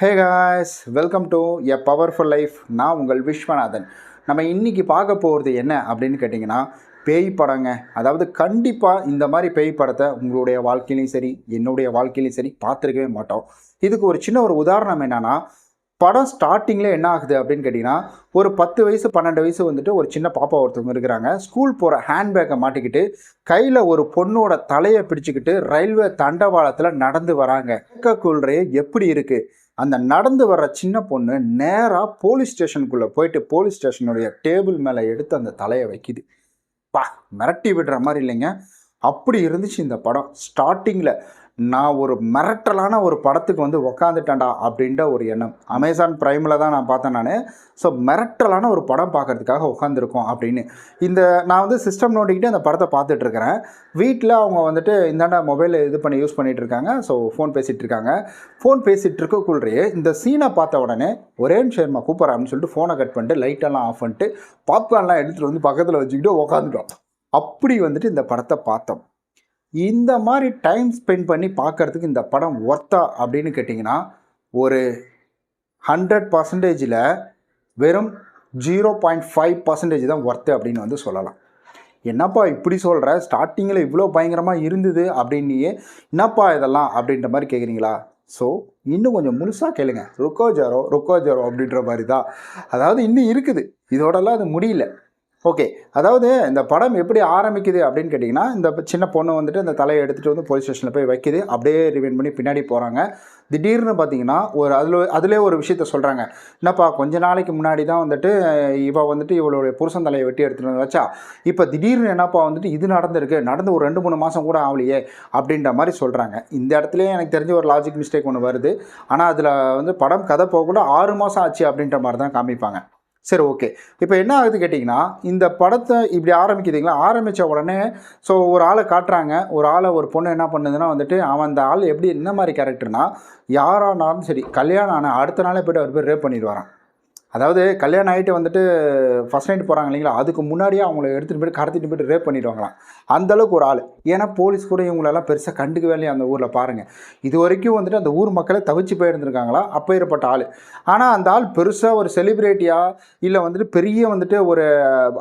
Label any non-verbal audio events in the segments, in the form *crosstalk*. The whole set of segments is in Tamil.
Hey guys welcome to a powerful life நான் உங்கள் விஸ்வநாதன். நம்ம இன்னைக்கு பார்க்க போகிறது என்ன அப்படின்னு கேட்டிங்கன்னா பேய் படங்க. அதாவது கண்டிப்பாக இந்த மாதிரி பேய் படத்தை உங்களுடைய வாழ்க்கையிலையும் சரி என்னுடைய வாழ்க்கையிலையும் சரி பார்த்துருக்கவே மாட்டோம். இதுக்கு ஒரு சின்ன ஒரு உதாரணம் என்னென்னா படம் ஸ்டார்டிங்கில் என்ன ஆகுது அப்படின்னு கேட்டிங்கன்னா ஒரு பத்து வயசு பன்னெண்டு வயசு வந்துட்டு ஒரு சின்ன பாப்பா ஒருத்தவங்க இருக்கிறாங்க. ஸ்கூல் போகிற ஹேண்ட்பேக்கை மாட்டிக்கிட்டு கையில் ஒரு பொண்ணோட தலையை பிடிச்சிக்கிட்டு ரயில்வே தண்டவாளத்தில் நடந்து வராங்க. கேட்கக்குள்ளே எப்படி இருக்குது அந்த நடந்து வர்ற சின்ன பொண்ணு நேராக போலீஸ் ஸ்டேஷனுக்குள்ளே போயிட்டு போலீஸ் ஸ்டேஷனுடைய டேபிள் மேலே எடுத்து அந்த தலையை வைக்குது. பா மிரட்டி விடுற மாதிரி இல்லைங்க. அப்படி இருந்துச்சு இந்த படம். ஸ்டார்டிங்கில் நான் ஒரு மிரட்டலான ஒரு படத்துக்கு வந்து உக்காந்துட்டேன்டா அப்படின்ற ஒரு எண்ணம். அமேசான் ப்ரைமில் தான் நான் பார்த்தேன் நான். ஸோ மிரட்டலான ஒரு படம் பார்க்கறதுக்காக உட்காந்துருக்கோம் அப்படின்னு. இந்த நான் வந்து சிஸ்டம் நோண்டிக்கிட்டு அந்த படத்தை பார்த்துட்ருக்கிறேன். வீட்டில் அவங்க வந்துட்டு இந்தாண்டா மொபைல் இது பண்ணி யூஸ் பண்ணிகிட்டு இருக்காங்க ஸோ ஃபோன் பேசிகிட்டு இருக்காங்க ஃபோன் பேசிகிட்டு இருக்கக்குள்ளே இந்த சீனை பார்த்த உடனே ஒரே நிமிஷம் கூப்பிட்றேன் அப்படின்னு சொல்லிட்டு ஃபோனை கட் பண்ணிட்டு லைட்டெல்லாம் ஆஃப் பண்ணிட்டு பாப்கார்ன்லாம் எடுத்துகிட்டு வந்து பக்கத்தில் வச்சுக்கிட்டு உக்காந்துட்டோம். அப்படி வந்துட்டு இந்த படத்தை பார்த்தோம். இந்த மாதிரி டைம் ஸ்பெண்ட் பண்ணி பார்க்கறதுக்கு இந்த படம் ஒர்த்தா அப்படின்னு கேட்டிங்கன்னா ஒரு ஹண்ட்ரட் பர்சன்டேஜில் வெறும் ஜீரோ பாயிண்ட் ஃபைவ் பர்சன்டேஜ் தான் ஒர்த்து அப்படின்னு வந்து சொல்லலாம். என்னப்பா இப்படி சொல்கிற ஸ்டார்டிங்கில் இவ்வளோ பயங்கரமாக இருந்தது அப்படின்னியே என்னப்பா இதெல்லாம் அப்படின்ற மாதிரி கேட்குறீங்களா ஸோ இன்னும் கொஞ்சம் முழுசாக கேளுங்க. ருக்கோ ஜாரோ ருக்கோ ஜாரோ அப்படின்ற மாதிரி தான். அதாவது இன்னும் இருக்குது. இதோடலாம் அது முடியல. ஓகே. அதாவது இந்த படம் எப்படி ஆரம்பிக்குது அப்படின்னு கேட்டிங்கன்னா இந்த சின்ன பொண்ணு வந்துட்டு இந்த தலையை எடுத்துகிட்டு வந்து போலீஸ் ஸ்டேஷனில் போய் வைக்குது. அப்படியே ரிவைன் பண்ணி பின்னாடி போகிறாங்க திடீர்னு பார்த்தீங்கன்னா ஒரு அதில் அதிலே ஒரு விஷயத்த சொல்கிறாங்க என்னப்பா கொஞ்ச நாளைக்கு முன்னாடி தான் வந்துட்டு இவள் வந்துட்டு இவளுடைய புருஷன் தலையை வெட்டி எடுத்துகிட்டு வந்து வச்சா. இப்போ திடீர்னு என்னப்பா வந்துட்டு இது நடந்திருக்கு நடந்து ஒரு ரெண்டு மூணு மாதம் கூட ஆகலையே அப்படின்ற மாதிரி சொல்கிறாங்க இந்த இடத்துலயே எனக்கு தெரிஞ்ச ஒரு லாஜிக் மிஸ்டேக் ஒன்று வருது. ஆனால் அதில் வந்து படம் கதை போகக்கூட ஆறு மாதம் ஆச்சு அப்படின்ற மாதிரி தான் காமிப்பாங்க. சரி ஓகே இப்போ என்ன ஆகுது கேட்டிங்கன்னா இந்த படத்தை இப்படி ஆரம்பிக்குதுங்களா? ஆரம்பித்த உடனே ஸோ ஒரு ஆளை காட்டுறாங்க. ஒரு ஆளை ஒரு பொண்ணு என்ன பண்ணுதுன்னா வந்துட்டு அவன் அந்த ஆள் எப்படி என்ன மாதிரி கேரக்டர்னா யாரானாலும் சரி கல்யாணம் ஆன அடுத்த நாளே போய்ட்டு அவர் போய் ரேப் பண்ணிட்டு வரான் அதாவது கல்யாணம் ஆகிட்டு வந்துட்டு ஃபஸ்ட் நைட் போகிறாங்க இல்லைங்களா? அதுக்கு முன்னாடியே அவங்கள எடுத்துகிட்டு போய்ட்டு கடத்திட்டு போய்ட்டு ரேப் பண்ணிடுவாங்களாம். அந்தளவுக்கு ஒரு ஆள். ஏன்னா போலீஸ் கூட இவங்களெல்லாம் பெருசாக கண்டுக்கவே இல்லையா அந்த ஊரில் பாருங்கள் இது வரைக்கும் வந்துட்டு அந்த ஊர் மக்களே தவிச்சு போயிருந்துருக்காங்களா? அப்பேற்பட்ட ஆள். ஆனால் அந்த ஆள் பெருசாக ஒரு செலிப்ரிட்டியாக இல்லை வந்துட்டு பெரிய வந்துட்டு ஒரு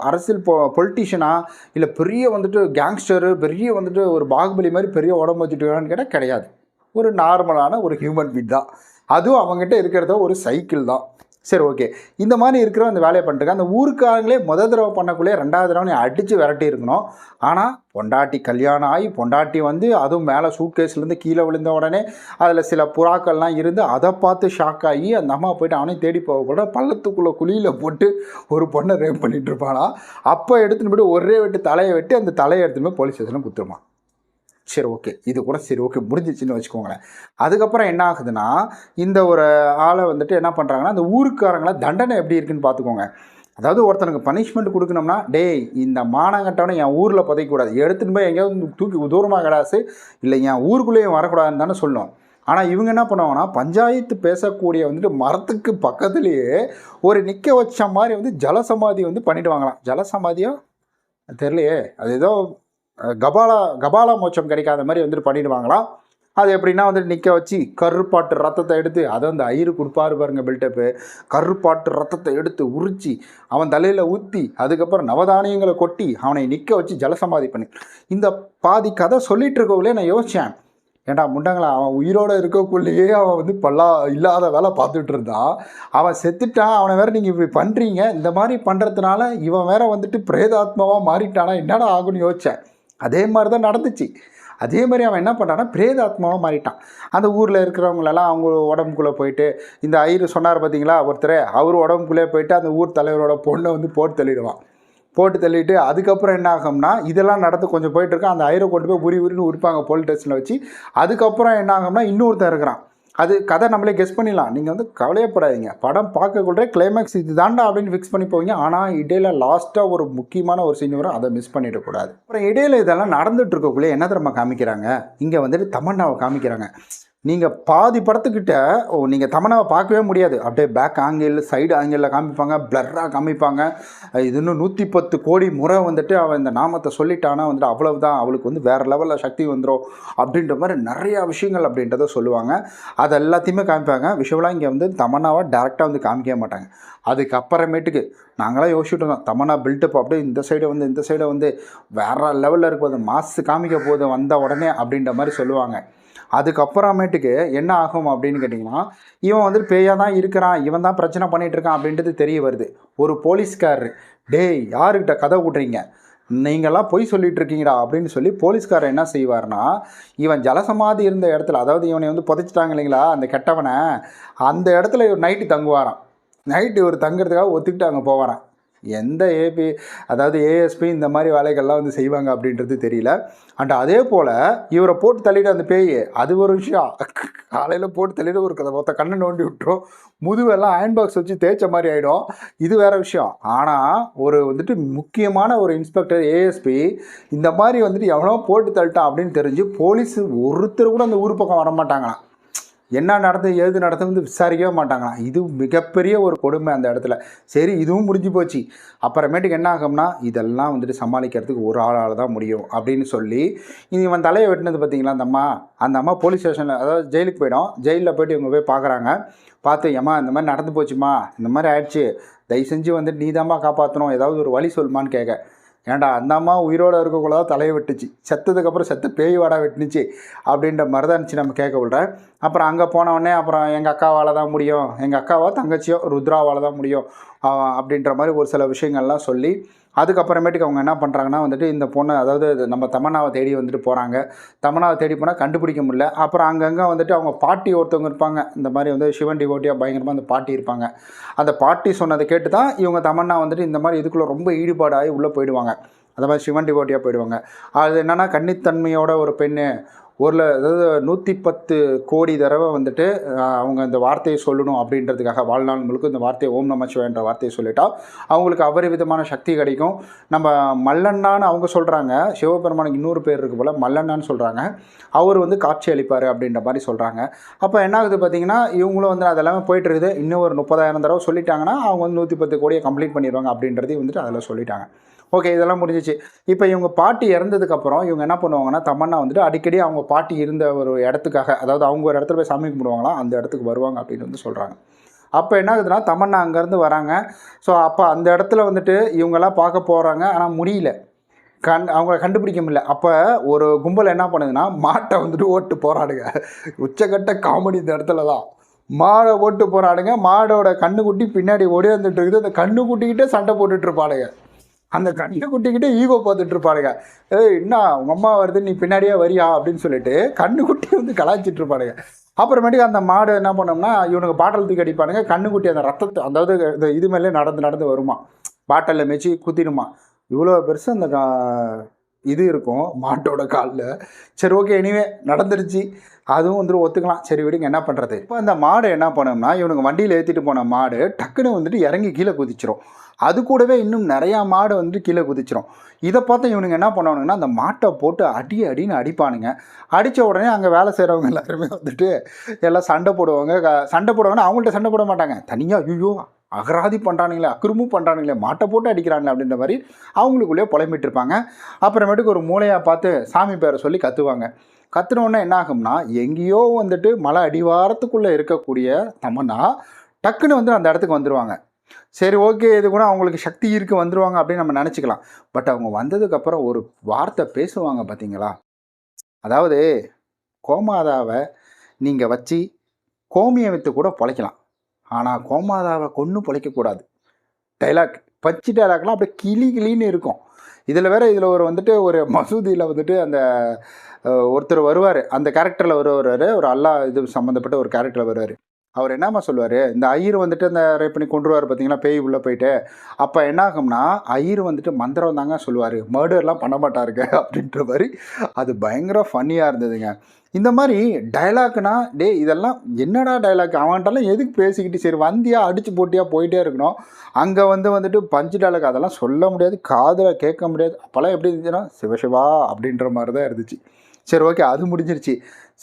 அரசியல் பொ பொலிட்டிஷியனாக இல்லை பெரிய வந்துட்டு கேங்ஸ்டரு பெரிய வந்துட்டு ஒரு பாகுபலி மாதிரி பெரிய உடம்பு வச்சுட்டு கேட்டால் கிடையாது. ஒரு நார்மலான ஒரு ஹியூமன் பீட் தான். அதுவும் அவங்ககிட்ட இருக்கிறத ஒரு சைக்கிள் தான். சரி ஓகே இந்த மாதிரி இருக்கிற அந்த வேலையை பண்ணிட்டு அந்த ஊருக்காரங்களே முத தடவை பண்ணக்குள்ளே ரெண்டாவது தடவை நீ அடித்து விரட்டி இருக்கணும். ஆனால் பொண்டாட்டி கல்யாணம் ஆகி பொண்டாட்டி வந்து அதுவும் மேலே சூட்கேஸ்லேருந்து கீழே விழுந்த உடனே அதில் சில புறாக்கள்லாம் இருந்து அதை பார்த்து ஷாக் ஆகி அந்த அம்மா போயிட்டு அவனையும் தேடி போக கூட பள்ளத்துக்குள்ளே குழியில் போட்டு ஒரு பொண்ணை ரேப் பண்ணிகிட்டு இருப்பானா அப்போ எடுத்துன்னு போய்ட்டு ஒரே வெட்டு தலையை வெட்டி அந்த தலையை எடுத்துன்னு போய் போலீஸ் ஸ்டேஷனில் குத்துருமா சரி ஓகே இது கூட சரி ஓகே முடிஞ்சிச்சுன்னு வச்சுக்கோங்களேன். அதுக்கப்புறம் என்ன ஆகுதுன்னா இந்த ஒரு ஆளை வந்துட்டு என்ன பண்ணுறாங்கன்னா அந்த ஊருக்காரங்கள தண்டனை எப்படி இருக்குன்னு பார்த்துக்கோங்க. அதாவது ஒருத்தனுக்கு பனிஷ்மெண்ட் கொடுக்கணும்னா டேய் இந்த மானங்கட்டவனை என் ஊரில் புதைக்கக்கூடாது. எடுத்துன்னு போய் எங்கேயாவது தூக்கி தூரமாக கிடாசு இல்லை என் ஊருக்குள்ளேயும் வரக்கூடாதுன்னு தானே சொல்லணும் ஆனால் இவங்க என்ன பண்ணுவாங்கன்னா பஞ்சாயத்து பேசக்கூடிய வந்துட்டு மரத்துக்கு பக்கத்துலேயே ஒரு நிற்க வச்ச மாதிரி வந்து ஜலசமாதி வந்து பண்ணிவிடுவாங்களாம் ஜலசமாதியோ? தெரியலையே. அது ஏதோ கபாலா கபாலா மோட்சம் கிடைக்காத மாதிரி வந்துட்டு பண்ணிடுவாங்களாம். அது எப்படின்னா வந்துட்டு நிற்க வச்சு கருப்பாட்டு ரத்தத்தை எடுத்து அதை அந்த ஐயரு கொடுப்பாரு பாருங்க பில்டப்பு கருப்பாட்டு ரத்தத்தை எடுத்து உரிச்சு அவன் தலையில் ஊற்றி அதுக்கப்புறம் நவதானியங்களை கொட்டி அவனை நிற்க வச்சு ஜலசமாதி பண்ணி. இந்த பாதி கதை சொல்லிட்டு இருக்கவங்களே நான் யோசித்தேன் ஏண்டா முண்டங்களா அவன் உயிரோடு இருக்கக்குள்ளேயே அவன் வந்து பல்லா இல்லாத வேலை பார்த்துட்டு இருந்தான் அவன் செத்துட்டான் அவனை வேற நீங்கள் இப்படி பண்ணுறீங்க இந்த மாதிரி பண்ணுறதுனால இவன் வேற வந்துட்டு பிரேதாத்மாவாக மாறிட்டானா என்னடா ஆகும்னு யோசித்தேன் அதே மாதிரி தான் நடந்துச்சு. அதே மாதிரி அவன் என்ன பண்ணான்னா பிரேதாத்மாவாக மாறிட்டான். அந்த ஊரில் இருக்கிறவங்களெல்லாம் அவங்க உடம்புக்குள்ளே போயிட்டு இந்த ஐயர் சொன்னார் பார்த்தீங்களா ஒருத்தர் அவர் உடம்புக்குள்ளே போயிட்டு அந்த ஊர் தலைவரோட பொண்ணை வந்து போட்டு தள்ளிடுவான். போட்டு தள்ளிட்டு அதுக்கப்புறம் என்ன ஆகும்னா இதெல்லாம் நடந்து கொஞ்சம் போயிட்டுருக்கான் அந்த ஐயரை கொண்டு போய் உரி உரின்னு உரிப்பாங்க போலீஸ் ஸ்டேஷனில் வச்சு. அதுக்கப்புறம் என்ன ஆகும்னா இன்னொருத்தர் இருக்கிறான். அது கதை நம்மளே கெஸ் பண்ணிடலாம். நீங்கள் வந்து கவலையப்படாதீங்க. படம் பார்க்கக்குள்ளே கிளைமேக்ஸ் இது தாண்டா அப்படின்னு ஃபிக்ஸ் பண்ணி போவீங்க. ஆனால் இடையில லாஸ்ட்டாக ஒரு முக்கியமான ஒரு சீன் வரும். அதை மிஸ் பண்ணிடக்கூடாது. அப்புறம் இடையில இதெல்லாம் நடந்துட்டு இருக்கக்குள்ளே என்ன தரமாக காமிக்கிறாங்க? இங்கே வந்துட்டு தமன்னாவை காமிக்கிறாங்க. நீங்கள் பாதி படத்துக்கிட்ட ஓ நீங்கள் தமனாவை பார்க்கவே முடியாது. அப்படியே பேக் ஆங்கிள் சைடு ஆங்கிளில் காமிப்பாங்க பிளர்ராக காமிப்பாங்க. இது இன்னும் நூற்றி பத்து கோடி முறை வந்துட்டு அவன் இந்த நாமத்தை சொல்லிட்டானா வந்துட்டு அவ்வளவு தான் அவளுக்கு வந்து வேறு லெவலில் சக்தி வந்துடும் அப்படின்ற மாதிரி நிறையா விஷயங்கள் அப்படின்றத சொல்லுவாங்க. அது எல்லாத்தையுமே காமிப்பாங்க. விஷுவலாக இங்கே வந்து தமனாவை டேரெக்டாக வந்து காமிக்கவே மாட்டாங்க. அதுக்கப்புறமேட்டுக்கு நாங்களாம் யோசிச்சுட்டு இருந்தோம் தமனா பில்டப் அப்படியே இந்த சைடு வந்து இந்த சைடை வந்து வேறு லெவலில் இருக்கும் மாசு காமிக்க போது வந்த உடனே அப்படின்ற மாதிரி சொல்லுவாங்க. அதுக்கப்புறமேட்டுக்கு என்ன ஆகும் அப்படின்னு கேட்டிங்கன்னா இவன் வந்துட்டு பேயாக தான் இருக்கிறான் இவன் தான் பிரச்சனை பண்ணிகிட்டு இருக்கான் அப்படின்றது தெரிய வருது. ஒரு போலீஸ்காரர் டேய் யாருக்கிட்ட கதை விட்றீங்க நீங்கள்லாம் பொய் சொல்லிட்டு இருக்கீங்கடா அப்படின்னு சொல்லி போலீஸ்காரர் என்ன செய்வார்னா இவன் ஜலசமாதி இருந்த இடத்துல அதாவது இவனை வந்து புதைச்சிட்டாங்க இல்லைங்களா அந்த கெட்டவனை அந்த இடத்துல இவர் நைட்டு தங்குவாரான் நைட்டு இவர் தங்குறதுக்காக ஒத்துக்கிட்டு அங்கே போவாரான் எந்த ஏபி அதாவது ஏஎஸ்பி இந்த மாதிரி வேலைகள்லாம் வந்து செய்வாங்க அப்படின்றது தெரியல. அண்ட் அதே போல் இவரை போட்டு தள்ளிட்டு அந்த பேய் அது ஒரு விஷயம். காலையில் போட்டு தள்ளிட்டு ஒரு கதை மொத்த கண்ணை நோண்டி விட்டுரும். முதுவெல்லாம் அயன் பாக்ஸ் வச்சு தேய்ச்ச மாதிரி ஆகிடும் இது வேறு விஷயம். ஆனால் ஒரு வந்துட்டு முக்கியமான ஒரு இன்ஸ்பெக்டர் ஏஎஸ்பி இந்த மாதிரி வந்துட்டு எவனோ போட்டு தள்ளிட்டான் அப்படின்னு தெரிஞ்சு போலீஸ் ஒருத்தர் கூட அந்த ஊர் பக்கம் வரமாட்டாங்களாம். என்ன நடந்து ஏது நடந்து வந்து விசாரிக்கவே மாட்டாங்களாம். இது மிகப்பெரிய ஒரு கொடுமை அந்த இடத்துல. சரி இதுவும் முடிஞ்சு போச்சு. அப்புறமேட்டுக்கு என்ன ஆகும்னா இதெல்லாம் வந்துட்டு சமாளிக்கிறதுக்கு ஒரு ஆளால் தான் முடியும் அப்படின்னு சொல்லி இவன் தலையை வெட்டினது பார்த்தீங்களா அந்த அம்மா? அந்த அம்மா போலீஸ் ஸ்டேஷனில் அதாவது ஜெயிலுக்கு போயிடும். ஜெயிலில் போயிட்டு இவங்க போய் பார்க்குறாங்க பார்த்து ஏம்மா இந்த மாதிரி நடந்து போச்சுமா? இந்த மாதிரி ஆயிடுச்சு. தயவு செஞ்சு வந்துட்டு நீ காப்பாற்றணும் ஏதாவது ஒரு வழி சொல்லுமான்னு கேட்க. ஏன்டா அந்த அம்மா உயிரோடு இருக்கக்குள்ள தலையை வெட்டுச்சு. செத்ததுக்கப்புறம் செத்து பேய் வாடா வெட்டுனுச்சு அப்படின்ற மாதிரி தான் இருந்துச்சு நம்ம கேட்க விடுறேன் அப்புறம் அங்கே போனவுடனே அப்புறம் எங்கள் அக்காவால் தான் முடியும். எங்கள் அக்காவோ தங்கச்சியோ ருத்ராவால் தான் முடியும். அப்படின்ற மாதிரி ஒரு சில விஷயங்கள்லாம் சொல்லி அதுக்கப்புறமேட்டுக்கு அவங்க என்ன பண்ணுறாங்கன்னா வந்துட்டு இந்த பொண்ணை அதாவது நம்ம தமன்னாவை தேடி வந்துட்டு போகிறாங்க தமன்னாவை தேடி போனால் கண்டுபிடிக்க முடியல. அப்புறம் அங்கங்கே வந்துட்டு அவங்க பாட்டி ஒருத்தவங்க இருப்பாங்க. இந்த மாதிரி வந்து சிவன் டிவோட்டியாக பயங்கரமாக அந்த பாட்டி இருப்பாங்க. அந்த பாட்டி சொன்னதை கேட்டு தான் இவங்க தமன்னா வந்துட்டு இந்த மாதிரி இதுக்குள்ளே ரொம்ப ஈடுபாடாகி உள்ளே போயிடுவாங்க. அந்த மாதிரி சிவன் டிவோட்டியாக போயிடுவாங்க. அது என்னென்னா கன்னித்தன்மையோட ஒரு பெண்ணு. ஒரு அதாவது நூற்றி பத்து கோடி தடவை வந்துட்டு அவங்க இந்த வார்த்தையை சொல்லணும் அப்படின்றதுக்காக வாழ்நாள் முழுக்க இந்த வார்த்தையை ஓம் நமச்சிவாயன்ற வார்த்தையை சொல்லிட்டா அவங்களுக்கு அபரிவிதமான சக்தி கிடைக்கும். நம்ம மல்லண்ணான்னு அவங்க சொல்கிறாங்க சிவபெருமானுக்கு இன்னொரு பேர் இருக்கு போல் மல்லண்ணான்னு சொல்கிறாங்க அவர் வந்து காட்சி அளிப்பார் அப்படின்ற மாதிரி சொல்கிறாங்க அப்போ என்ன ஆகுது பார்த்தீங்கன்னா இவங்களும் வந்து அதெல்லாமே போயிட்டு இருக்குது. இன்னும் ஒரு முப்பதாயிரம் தடவை சொல்லிட்டாங்கன்னா அவங்க வந்து நூற்றி பத்து கோடியை கம்ப்ளீட் பண்ணிடுவாங்க அப்படின்றதையும் வந்துட்டு அதில் சொல்லிட்டாங்க. ஓகே இதெல்லாம் முடிஞ்சிச்சு. இப்போ இவங்க பாட்டி இறந்ததுக்கப்புறம் இவங்க என்ன பண்ணுவாங்கன்னா தமன்னா வந்துட்டு அடிக்கடி அவங்க பாட்டி இருந்த ஒரு இடத்துக்காக அதாவது அவங்க ஒரு இடத்துல போய் சாமி கும்பிடுவாங்களாம் அந்த இடத்துக்கு வருவாங்க அப்படின்னு வந்து சொல்கிறாங்க அப்போ என்ன ஆகுதுன்னா தமன்னா அங்கேருந்து வராங்க. ஸோ அப்போ அந்த இடத்துல வந்துட்டு இவங்கெல்லாம் பார்க்க போகிறாங்க ஆனால் முடியல. கண் அவங்கள கண்டுபிடிக்க முடியல. அப்போ ஒரு கும்பல் என்ன பண்ணுதுன்னா மாட்டை வந்துட்டு ஓட்டு போராடுங்க உச்சக்கட்ட காமெடி இந்த இடத்துல தான். மாடை ஓட்டு போராடுங்க மாடோட கண்ணுக்குட்டி பின்னாடி ஓடி வந்துட்டு இருக்குது. அந்த கண்ணுக்குட்டிக்கிட்டே சண்டை போட்டுட்டுருப்பாடுங்க அந்த கண்ணுக்குட்டிக்கிட்டே ஈகோ பார்த்துட்டு இருப்பானுங்க ஏய் என்ன உங்கள் அம்மா வருது நீ பின்னாடியே வரியா? அப்படின்னு சொல்லிட்டு கண்ணுக்குட்டி வந்து கலாய்ச்சிட்டு இருப்பானுங்க அப்புறமேட்டுக்கு அந்த மாடு என்ன பண்ணோம்னா இவனுக்கு பாட்டல் தூக்கி அடிப்பானுங்க. கண்ணுக்குட்டி அந்த ரத்தத்தை அதாவது இந்த இது மேலே நடந்து நடந்து வருமா? பாட்டலில் மேய்ச்சி குத்திடுமா? இவ்வளோ பெருசு அந்த இது இருக்கும் மாட்டோட காலில். சரி ஓகே எனிவே நடந்துருச்சு. அதுவும் வந்துட்டு ஒத்துக்கலாம். சரி விடுங்க என்ன பண்ணுறது இப்போ அந்த மாடு என்ன பண்ணோம்னா இவனுக்கு வண்டியில் ஏற்றிட்டு போன மாடு டக்குன்னு வந்துட்டு இறங்கி கீழே குதிச்சிரும். அது கூடவே இன்னும் நிறையா மாடு வந்துட்டு கீழே குதிச்சிரும். இதை பார்த்து இவனுங்க என்ன பண்ணுவானுங்கன்னா அந்த மாட்டை போட்டு அடி அடின்னு அடிப்பானுங்க. அடித்த உடனே அங்கே வேலை செய்கிறவங்க எல்லாருமே வந்துட்டு எல்லாம் சண்டை போடுவாங்க. சண்டை போடுவாங்கன்னா அவங்கள்ட்ட சண்டை போட மாட்டாங்க. தனியாக ஐயோ அகராதி பண்ணுறானுங்களே அக்கிரமும் பண்ணுறானுங்களே மாட்டை போட்டு அடிக்கிறாங்களே அப்படின்ற மாதிரி அவங்களுக்குள்ளேயே புலம்பிட்டு இருப்பாங்க அப்புறமேட்டுக்கு ஒரு மூளையாக பார்த்து சாமி பேரை சொல்லி கத்துவாங்க. கத்துனோடனே என்ன ஆகும்னா எங்கேயோ வந்துட்டு மலை அடிவாரத்துக்குள்ளே இருக்கக்கூடிய தமன்னா டக்குன்னு வந்து அந்த இடத்துக்கு வந்துடுவாங்க சரி ஓகே இது கூட அவங்களுக்கு சக்தி இருக்கு வந்துடுவாங்க அப்படின்னு நம்ம நினச்சிக்கலாம். பட் அவங்க வந்ததுக்கப்புறம் ஒரு வார்த்தை பேசுவாங்க பார்த்தீங்களா அதாவது கோமாதாவை நீங்கள் வச்சு கோமியம் வித்து கூட பொழைக்கலாம். ஆனால் கோமாதாவை கொன்று பொழைக்கக்கூடாது. டைலாக் பச்சை டைலாக்லாம் அப்படியே கிளி கிளின்னு இருக்கும். இதில் வேற இதில் ஒரு வந்துட்டு ஒரு மசூதியில் வந்துட்டு அந்த ஒருத்தர் வருவார். அந்த கேரக்டரில் வருவார் ஒரு அல்லா இது சம்மந்தப்பட்ட ஒரு கேரக்டரில் வருவார். அவர் என்னம்மா சொல்லுவார்? இந்த ஐயர் வந்துட்டு அந்த ரேப் பண்ணி கொண்டுருவார் பார்த்தீங்களா பேய் உள்ளே போயிட்டு. அப்போ என்ன ஆகும்னா ஐயர் வந்துட்டு மந்திரம் தாங்க சொல்லுவார். மர்டர்லாம் பண்ண மாட்டாருங்க *laughs* அப்படின்ற மாதிரி அது பயங்கர ஃபன்னியாக இருந்ததுங்க. இந்த மாதிரி டைலாக்னா டே இதெல்லாம் என்னடா டைலாக் அவன்கிட்டலாம் எதுக்கு பேசிக்கிட்டு? சரி வந்தியா அடித்து போட்டியா போயிட்டே இருக்கணும். அங்கே வந்து வந்துட்டு பஞ்சு டைலாக் அதெல்லாம் சொல்ல முடியாது காதில் கேட்க முடியாது. அப்போல்லாம் எப்படி இருந்துச்சுன்னா சிவசிவா அப்படின்ற மாதிரி தான் இருந்துச்சு. சரி ஓகே அது முடிஞ்சிருச்சு.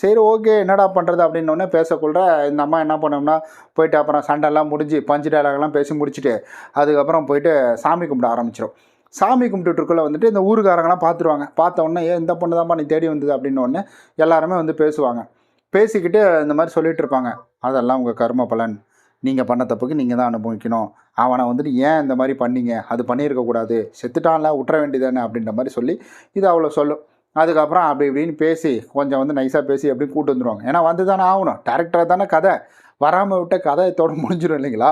சரி ஓகே என்னடா பண்ணுறது அப்படின்னோடனே பேசக்குள்ள இந்த அம்மா என்ன பண்ணோம்னா போயிட்டு அப்புறம் சண்டைலாம் முடிஞ்சு பஞ்சு டயலாக்லாம் பேசி முடிச்சுட்டு அதுக்கப்புறம் போயிட்டு சாமி கும்பிட ஆரம்பிச்சிடும் சாமி கும்பிட்டுருக்குள்ளே வந்துட்டு இந்த ஊருக்காரங்களாம் பார்த்துருவாங்க பார்த்த உடனே ஏன் இந்த பொண்ணு தான்ப்பா நீ தேடி வந்தது? அப்படின்ன உடனே எல்லாருமே வந்து பேசுவாங்க. பேசிக்கிட்டு இந்த மாதிரி சொல்லிகிட்டு இருப்பாங்க அதெல்லாம் உங்கள் கர்ம பலன். நீங்கள் பண்ண தப்புக்கு நீங்கள் தான் அனுபவிக்கணும். அவனை வந்துட்டு ஏன் இந்த மாதிரி பண்ணீங்க? அது பண்ணியிருக்கக்கூடாது. செத்துட்டான்ல விட்டுற வேண்டியதானே அப்படின்ற மாதிரி சொல்லி இது அவ்வளோ சொல்லும். அதுக்கப்புறம் அப்படி இப்படின்னு பேசி கொஞ்சம் வந்து நைஸாக பேசி எப்படி கூட்டு வந்துடுவாங்க ஏன்னா வந்து தானே ஆகணும் டேரக்டராக தானே கதை. வராமல் விட்ட கதையத்தோடு முடிஞ்சிடும் இல்லைங்களா?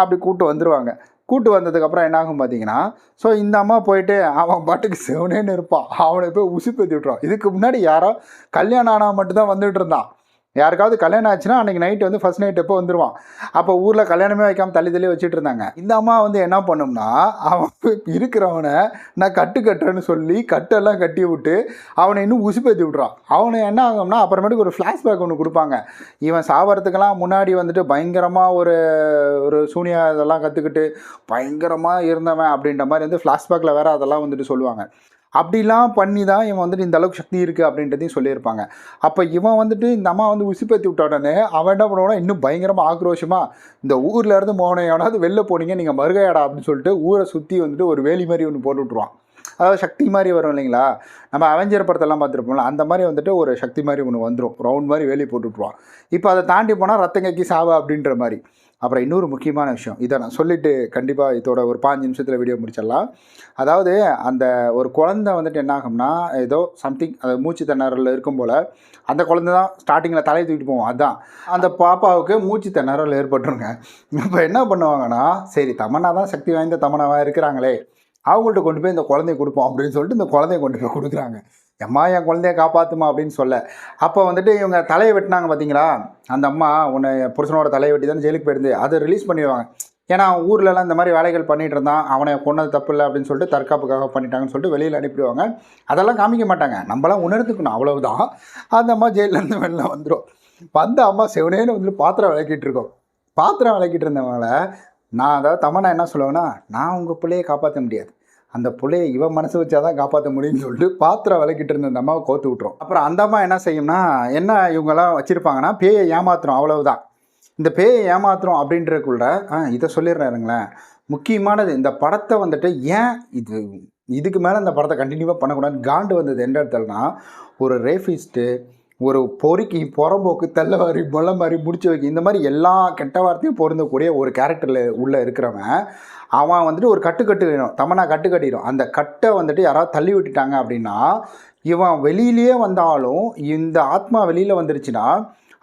அப்படி கூட்டு வந்துடுவாங்க கூட்டு வந்ததுக்கப்புறம் என்னாகும் பார்த்தீங்கன்னா ஸோ இந்த அம்மா போயிட்டு அவன் பாட்டுக்கு செவனேன்னு இருப்பான். அவனை போய் உசுப்பேத்தி விட்ருவான் இதுக்கு முன்னாடி யாரோ கல்யாணம் ஆனால் மட்டும்தான் வந்துட்டு இருந்தான். யாருக்காவது கல்யாணம் ஆச்சுன்னா அன்றைக்கி நைட்டு வந்து ஃபஸ்ட் நைட் எப்போ வந்துடுவான் அப்போ ஊரில் கல்யாணமே வைக்காமல் தள்ளி தள்ளி வச்சுட்டு இருந்தாங்க. இந்த அம்மா வந்து என்ன பண்ணும்னா அவன் *laughs* இருக்கிறவனை நான் கட்டு கட்டுறேன்னு சொல்லி கட்டெல்லாம் கட்டி விட்டு அவனை இன்னும் உசுப்பேத்தி விட்றான். அவனை என்ன ஆகும்னா அப்புறமேட்டுக்கு ஒரு ஃப்ளாஷ்பேக் ஒன்று கொடுப்பாங்க. இவன் சாவரத்துக்கெல்லாம் முன்னாடி வந்துட்டு பயங்கரமாக ஒரு ஒரு சூனியா இதெல்லாம் கற்றுக்கிட்டு பயங்கரமாக இருந்தவன் அப்படின்ற மாதிரி வந்து ஃப்ளாஷ்பேக்கில் வேறு அதெல்லாம் வந்துட்டு சொல்லுவாங்க. அப்படிலாம் பண்ணி தான் இவன் வந்துட்டு இந்த அளவுக்கு சக்தி இருக்குது அப்படின்றதையும் சொல்லியிருப்பாங்க. அப்போ இவன் வந்துட்டு இந்த அம்மா வந்து உசுப்பேத்தி விட்ட உடனே அவன் என்ன பண்ணுவானா இன்னும் பயங்கரமாக ஆக்ரோஷமாக இந்த ஊரில் இருந்து மோனை வெளில போனீங்க நீங்கள் மருகையாடா அப்படின்னு சொல்லிட்டு ஊரை சுற்றி வந்துட்டு ஒரு வேலி மாதிரி ஒன்று போட்டு விட்ருவான் அதாவது சக்தி மாதிரி வரும் இல்லைங்களா? நம்ம அவெஞ்சர் படத்தெல்லாம் பார்த்துருப்போம்ல அந்த மாதிரி வந்துட்டு ஒரு சக்தி மாதிரி ஒன்று வந்துடும் ரவுண்ட் மாதிரி வேலி போட்டு விட்ருவான் இப்போ அதை தாண்டி போனால் ரத்தங்கக்கி சாவா அப்படின்ற மாதிரி. அப்புறம் இன்னொரு முக்கியமான விஷயம். இதை நான் சொல்லிவிட்டு கண்டிப்பாக இதோட ஒரு பாஞ்சு நிமிஷத்தில் வீடியோ முடிச்சிடலாம். அதாவது அந்த ஒரு குழந்தை வந்துட்டு என்ன ஆகும்னா ஏதோ சம்திங் அது மூச்சு திணறல் இருக்கும் போல் அந்த குழந்தை தான் ஸ்டார்டிங்கில் தலையை தூக்கிட்டு போவோம். அதுதான் அந்த பாப்பாவுக்கு மூச்சு திணறல் ஏற்பட்டுருங்க. இப்போ என்ன பண்ணுவாங்கன்னா சரி தமன்னா தான் சக்தி வாய்ந்த தமனாவாக இருக்கிறாங்களே அவங்கள்ட்ட கொண்டு போய் இந்த குழந்தைய கொடுப்போம் அப்படின்னு சொல்லிட்டு இந்த குழந்தைய கொண்டு போய் கொடுக்குறாங்க. எம்மா என் குழந்தைய காப்பாற்றுமா அப்படின்னு சொல்ல. அப்போ வந்துட்டு இவங்க தலையை வெட்டினாங்க பார்த்தீங்களா அந்த அம்மா உன்னை புருஷனோட தலையை வெட்டி தானே ஜெயிலுக்கு போயிருந்து அதை ரிலீஸ் பண்ணிடுவாங்க. ஏன்னா அவன் ஊர்லலாம் இந்த மாதிரி வேலைகள் பண்ணிட்டு இருந்தான் அவனை கொண்டது தப்பு இல்லை அப்படின்னு சொல்லிட்டு தற்காப்புக்காக பண்ணிட்டாங்கன்னு சொல்லிட்டு வெளியில் அனுப்பிடுவாங்க. அதெல்லாம் காமிக்க மாட்டாங்க. நம்மளாம் உணர்ந்துக்கணும் அவ்வளவுதான். அந்த அம்மா ஜெயிலேருந்து வெளில வந்துடும் வந்த அம்மா செவனேன்னு வந்துட்டு பாத்திரம் விளக்கிட்டு இருக்கோம். பாத்திரம் விளக்கிட்டு இருந்தவங்கள நான் அதாவது தமனா என்ன சொல்லுவேன்னா நான் உங்கள் பிள்ளையை காப்பாற்ற முடியாது. அந்த பிள்ளைய இவன் மனசு வச்சாதான் காப்பாற்ற முடியும்னு சொல்லிட்டு பாத்திரம் விளக்கிட்டு இருந்த அந்த அம்மாவை கோத்து விட்ரும் அப்புறம் அந்த அம்மா என்ன செய்யும்னா என்ன இவங்கெல்லாம் வச்சுருப்பாங்கன்னா பேயை ஏமாத்துறோம் அவ்வளவுதான். இந்த பேயை ஏமாத்துறோம் அப்படின்றக்குள்ள ஆ இதை சொல்லிடுறாருங்களேன் முக்கியமானது இந்த படத்தை வந்துட்டு ஏன் இது இதுக்கு மேலே இந்த படத்தை கண்டினியூவாக பண்ணக்கூடாது காண்டு வந்தது எந்த இடத்துலனா ஒரு ரேஃபிஸ்ட்டு ஒரு பொறுக்கி புறம்போக்கு தெல்லவாரி மொல்ல மாதிரி முடிச்சு வைக்க இந்த மாதிரி எல்லா கெட்ட வார்த்தையும் பொருந்தக்கூடிய ஒரு கேரக்டரில் உள்ளே இருக்கிறவன் அவன் வந்துட்டு ஒரு கட்டு கட்டிடும் தமனா கட்டு கட்டிடும். அந்த கட்டை வந்துட்டு யாராவது தள்ளி விட்டுட்டாங்க அப்படின்னா இவன் வெளியிலேயே வந்தாலும் இந்த ஆத்மா வெளியில் வந்துருச்சுன்னா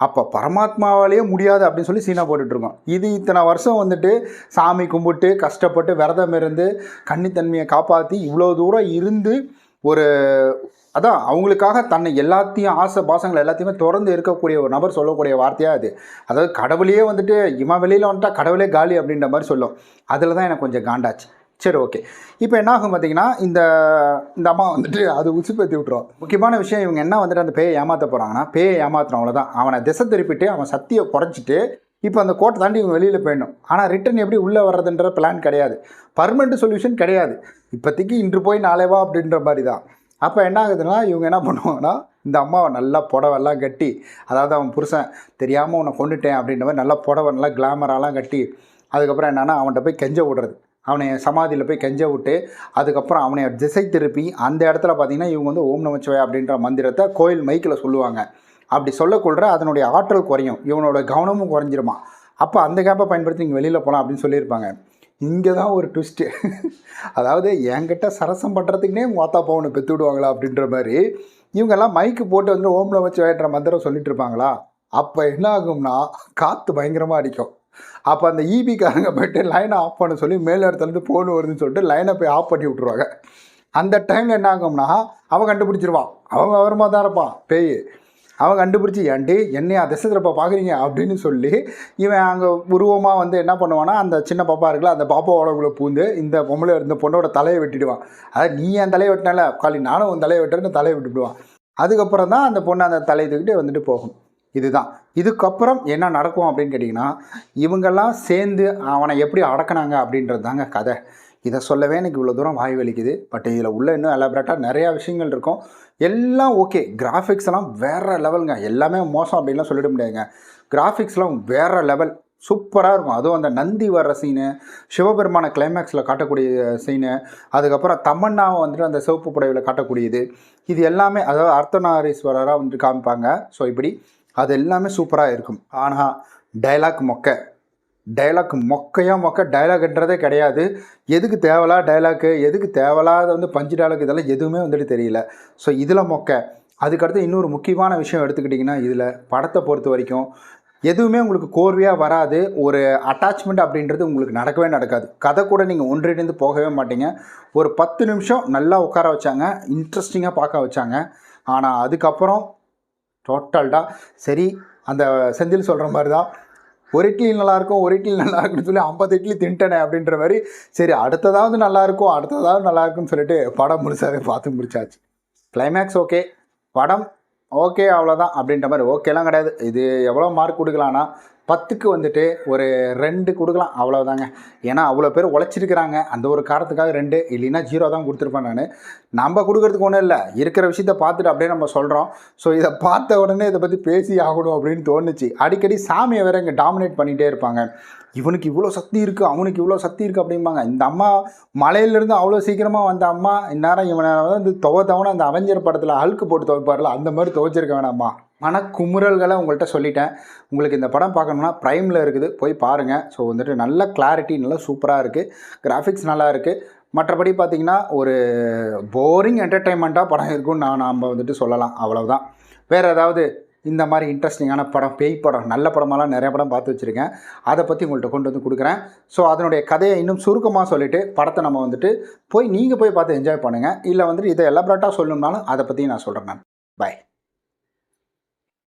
அப்போ பரமாத்மாவாலேயே முடியாது அப்படின்னு சொல்லி சீனா போட்டுட்ருக்கோம். இது இத்தனை வருஷம் வந்துட்டு சாமி கும்பிட்டு கஷ்டப்பட்டு விரதம் இருந்து கன்னித்தன்மையை காப்பாற்றி இவ்வளோ தூரம் இருந்து ஒரு அதான் அவங்களுக்காக தன்னை எல்லாத்தையும் ஆசை பாசங்கள் எல்லாத்தையுமே திறந்து இருக்கக்கூடிய ஒரு நபர் சொல்லக்கூடிய வார்த்தையாக அது அதாவது கடவுளையே வந்துட்டு இவன் வெளியில் வந்துட்டா கடவுளே காலி அப்படின்ற மாதிரி சொல்லும். அதில் தான் எனக்கு கொஞ்சம் காண்டாச்சு. சரி ஓகே. இப்போ என்ன ஆகும் பார்த்தீங்கன்னா இந்த இந்த அம்மா வந்துட்டு அது உசுப்பேத்தி விட்ருவோம் முக்கியமான விஷயம் இவங்க என்ன வந்துட்டு அந்த பேயை ஏமாற்ற போகிறாங்கன்னா பேயை ஏமாத்துறோம் அவ்வளோதான் அவனை திசை திருப்பிட்டு அவன் சக்தியை குறைச்சிட்டு இப்போ அந்த கோட்டை தாண்டி இவங்க வெளியில் போயிடணும். ஆனால் ரிட்டன் எப்படி உள்ளே வர்றதுன்ற பிளான் கிடையாது. பர்மனெண்ட் சொல்யூஷன் கிடையாது. இப்போதைக்கு இன்று போய் நாளைவா அப்படின்ற மாதிரி தான். அப்போ என்ன ஆகுதுன்னா இவங்க என்ன பண்ணுவாங்கன்னா இந்த அம்மாவை நல்லா புடவெல்லாம் கட்டி அதாவது அவன் புருஷன் தெரியாமல் உன்னை கொண்டுட்டேன் அப்படின்ற மாதிரி நல்லா புடவை நல்லா கிளாமராலாம் கட்டி அதுக்கப்புறம் என்னென்னா அவன்கிட்ட போய் கெஞ்ச விடுறது. அவனை சமாதியில் போய் கெஞ்ச விட்டு அதுக்கப்புறம் அவனை திசை திருப்பி அந்த இடத்துல பார்த்தீங்கன்னா இவங்க வந்து ஓம் நமச்சிவாய் அப்படின்ற மந்திரத்தை கோயில் மைக்கில் சொல்லுவாங்க. அப்படி சொல்லக்கொள்கிற அதனுடைய ஆற்றல் குறையும். இவனோட கவனமும் குறைஞ்சிருமா? அப்போ அந்த கேப்பை பயன்படுத்தி நீங்கள் வெளியில் போகலாம் அப்படின்னு சொல்லியிருப்பாங்க. இங்கே தான் ஒரு ட்விஸ்ட்டு அதாவது என்கிட்ட சரசம் பண்ணுறதுக்குனே வாத்தா பவுனை பெற்று விடுவாங்களா அப்படின்ற மாதிரி இவங்கெல்லாம் மைக்கு போட்டு வந்து ஓம்ல வச்சு வேட்டுற மந்திரம் சொல்லிட்டு இருப்பாங்களா? அப்போ என்ன ஆகும்னா காற்று பயங்கரமாக அடிக்கும். அப்போ அந்த ஈபிக்காரங்க போயிட்டு லைனை ஆஃப் பண்ண சொல்லி மேல் இடத்துலேருந்து ஃபோன் வருதுன்னு சொல்லிட்டு லைனை போய் ஆஃப் பண்ணி விட்ருவாங்க அந்த டைமில் என்ன ஆகும்னா அவன் கண்டுபிடிச்சிருவான். அவன் விவரமாக தான் இருப்பான். பேய். அவன் கண்டுபிடிச்சி ஏன்டி என்னையா திசைத்திரப்பா பார்க்குறீங்க அப்படின்னு சொல்லி இவன் அங்கே உருவமாக வந்து என்ன பண்ணுவான்னா அந்த சின்ன பாப்பா இருக்குல்ல அந்த பாப்பாவோட உள்ள பூந்து இந்த பொம்பளை இந்த பொண்ணோட தலையை வெட்டிடுவான். அதாவது நீ என் தலையை வெட்டினால காலி நானும் உன் தலையை வெட்டுறேன்னு தலையை விட்டுவிடுவான் அதுக்கப்புறம் தான் அந்த பொண்ணு அந்த தலையை தூக்கிட்டு வந்துட்டு போகும். இதுதான். இதுக்கப்புறம் என்ன நடக்கும் அப்படின்னு கேட்டிங்கன்னா இவங்கெல்லாம் சேர்ந்து அவனை எப்படி அடக்குனாங்க அப்படின்றது தாங்க கதை. இதை சொல்லவே எனக்கு இவ்வளோ தூரம் வாய் வலிக்குது. பட் இதில் உள்ள இன்னும் எலாபரேட்டாக நிறையா விஷயங்கள் இருக்கும். எல்லாம் ஓகே கிராஃபிக்ஸ் எல்லாம் வேறு லெவலுங்க எல்லாமே மோசம் அப்படின்லாம் சொல்லிட முடியாதுங்க. கிராஃபிக்ஸ்லாம் வேறு லெவல் சூப்பராக இருக்கும். அதுவும் அந்த நந்தி வர்ற சீனு சிவபெருமான கிளைமேக்ஸில் காட்டக்கூடிய சீனு அதுக்கப்புறம் தமன்னாவை வந்துட்டு அந்த சிவப்பு புடவையில் காட்டக்கூடியது. இது எல்லாமே அதாவது அர்த்தநாரீஸ்வரராக வந்துட்டு காமிப்பாங்க. ஸோ இப்படி அது எல்லாமே சூப்பராக இருக்கும். ஆனால் டைலாக் மொக்கை. டைலாக் மொக்கையாக மொக்க டைலாக்ன்றதே கிடையாது. எதுக்கு தேவலா டைலாக்கு எதுக்கு தேவலாத வந்து பஞ்சு டைலாக் இதெல்லாம் எதுவுமே வந்துட்டு தெரியல. ஸோ இதில் மொக்க. அதுக்கடுத்து இன்னொரு முக்கியமான விஷயம் எடுத்துக்கிட்டிங்கன்னா இதில் படத்தை பொறுத்த வரைக்கும் எதுவுமே உங்களுக்கு கோர்வையாக வராது. ஒரு அட்டாச்மெண்ட் அப்படின்றது உங்களுக்கு நடக்கவே நடக்காது. கதை கூட நீங்கள் ஒன்றிணைந்து போகவே மாட்டீங்க. ஒரு பத்து நிமிஷம் நல்லா உட்கார வச்சாங்க. இன்ட்ரெஸ்டிங்காக பார்க்க வச்சாங்க. ஆனால் அதுக்கப்புறம் டோட்டல்டாக சரி அந்த செந்தில் சொல்கிற மாதிரி தான் ஒரு இட்லி நல்லாயிருக்கும் ஒரு இட்லி நல்லா சொல்லி ஐம்பது இட்லி தின்ட்டனே அப்படின்ற மாதிரி சரி அடுத்ததாவது நல்லாயிருக்கும் அடுத்ததாவது நல்லா இருக்கும்னு சொல்லிட்டு படம் முழுசாகவே பார்த்து முடிச்சாச்சு. கிளைமேக்ஸ் ஓகே படம் ஓகே அவ்வளோதான் அப்படின்ற மாதிரி ஓகேலாம் கிடையாது. இது எவ்வளோ மார்க் கொடுக்கலான்னா பத்துக்கு வந்துட்டு ஒரு ரெண்டு கொடுக்கலாம் அவ்வளோதாங்க ஏன்னா அவ்வளோ பேர் உழைச்சிருக்கிறாங்க. அந்த ஒரு காரணத்துக்காக ரெண்டு இல்லைன்னா ஜீரோ தான் கொடுத்துருப்பேன் நான். நம்ம கொடுக்கறதுக்கு ஒன்றும் இல்லை. இருக்கிற விஷயத்த பார்த்துட்டு அப்படியே நம்ம சொல்கிறோம் ஸோ இதை பார்த்த உடனே இதை பற்றி பேசி ஆகணும் அப்படின்னு தோணுச்சு. அடிக்கடி சாமியை வேற இங்கே டாமினேட் பண்ணிகிட்டே இருப்பாங்க. இவனுக்கு இவ்வளோ சக்தி இருக்குது அவனுக்கு இவ்வளோ சக்தி இருக்குது அப்படிம்பாங்க. இந்த அம்மா மலையிலேருந்து அவ்வளோ சீக்கிரமாக வந்த அம்மா இந்நேரம் இவனை வந்து துவ அந்த அவஞ்சர் படத்தில் அழுக்கு போட்டு துவைப்பார்ல அந்த மாதிரி துவைச்சிருக்க வேணாம்மா. மனக்குமுறல்களை உங்கள்கிட்ட சொல்லிட்டேன். உங்களுக்கு இந்த படம் பார்க்கணுன்னா ப்ரைமில் இருக்குது போய் பாருங்கள் ஸோ வந்துட்டு நல்ல கிளாரிட்டி நல்லா சூப்பராக இருக்குது கிராஃபிக்ஸ் நல்லா இருக்குது மற்றபடி பார்த்திங்கன்னா ஒரு போரிங் என்டர்டெயின்மெண்ட்டாக படம் இருக்கும்னு நான் நாம் வந்துட்டு சொல்லலாம். அவ்வளோதான் வேறு ஏதாவது இந்த மாதிரி இன்ட்ரெஸ்டிங்கான படம் பேய் படம் நல்ல படமெல்லாம் நிறைய படம் பார்த்து வச்சுருக்கேன். அதை பற்றி உங்கள்கிட்ட கொண்டு வந்து கொடுக்குறேன். ஸோ அதனுடைய கதையை இன்னும் சுருக்கமாக சொல்லிவிட்டு படத்தை நம்ம வந்துட்டு போய் நீங்கள் போய் பார்த்து என்ஜாய் பண்ணுங்கள் இல்லை வந்துட்டு இதை எல்லபரேட்டாக சொல்லணும்னாலும் அதை பற்றி நான் சொல்கிறேன் நான் பாய்